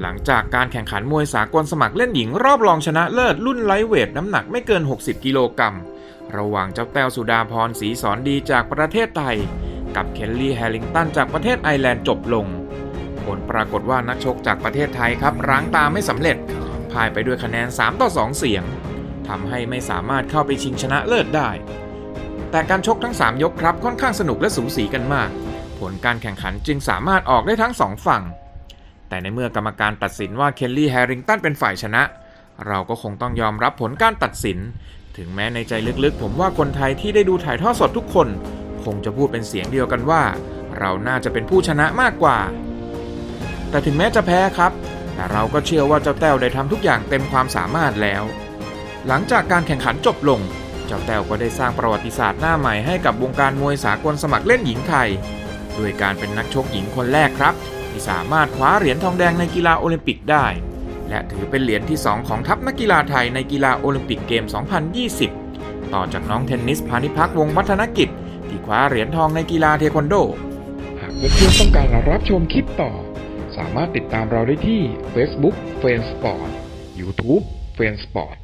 หลังจากการแข่งขันมวยสากลสมัครเล่นหญิงรอบรองชนะเลิศรุ่นไลท์เวทน้ำหนักไม่เกิน 60 กิโลกรัม ระหว่างเจ้าแต้วสุดาพรศรีสอนดีจากประเทศไทย กับเคลลี่แฮริงตันจากประเทศไอร์แลนด์จบลง ผลปรากฏว่านักชกจากประเทศไทยครับร้างตาไม่สำเร็จพ่ายไปด้วยคะแนน 3 ต่อ 2 เสียงทำให้ไม่สามารถเข้าไปชิงชนะเลิศได้ แต่การชกทั้ง 3 ยกครับค่อนข้างสนุกและสูสีกันมาก ผลการแข่งขันจึงสามารถออกได้ทั้งสองฝั่ง แต่ในเมื่อกรรมการตัดสินว่าเคลลี่แฮริงตันเป็นฝ่ายชนะ เราก็คงต้องยอมรับผลการตัดสิน ถึงแม้ในใจลึกๆ ผมว่าคนไทยที่ได้ดูถ่ายทอดสดทุกคน คงจะพูดเป็นเสียงเดียวกันว่า เราน่าจะเป็นผู้ชนะมากกว่า แต่ถึงแม้จะแพ้ครับ แต่เราก็เชื่อว่าเจ้าแต้วได้ทำทุกอย่างเต็มความสามารถแล้ว หลังจากการแข่งขันจบลง เจ้าแต้วก็ได้สร้างประวัติศาสตร์หน้าใหม่ให้กับวงการมวยสากลสมัครเล่นหญิงไทยโดยการเป็นนักชกหญิงคนแรกครับ ที่สามารถคว้าเหรียญทองแดงในกีฬาโอลิมปิกได้ และถือเป็นเหรียญที่ 2 ของทัพนักกีฬาไทยในกีฬาโอลิมปิกเกม 2020 ต่อจากน้องเทนนิสพานิพักวงวัฒนกิจ ที่คว้าเหรียญทองในกีฬาเทควันโด หากเพื่อนๆต้องการรับชมคลิปต่อ สามารถติดตามเราได้ที่ Facebook f r i e n d Sport YouTube f r i e n d Sport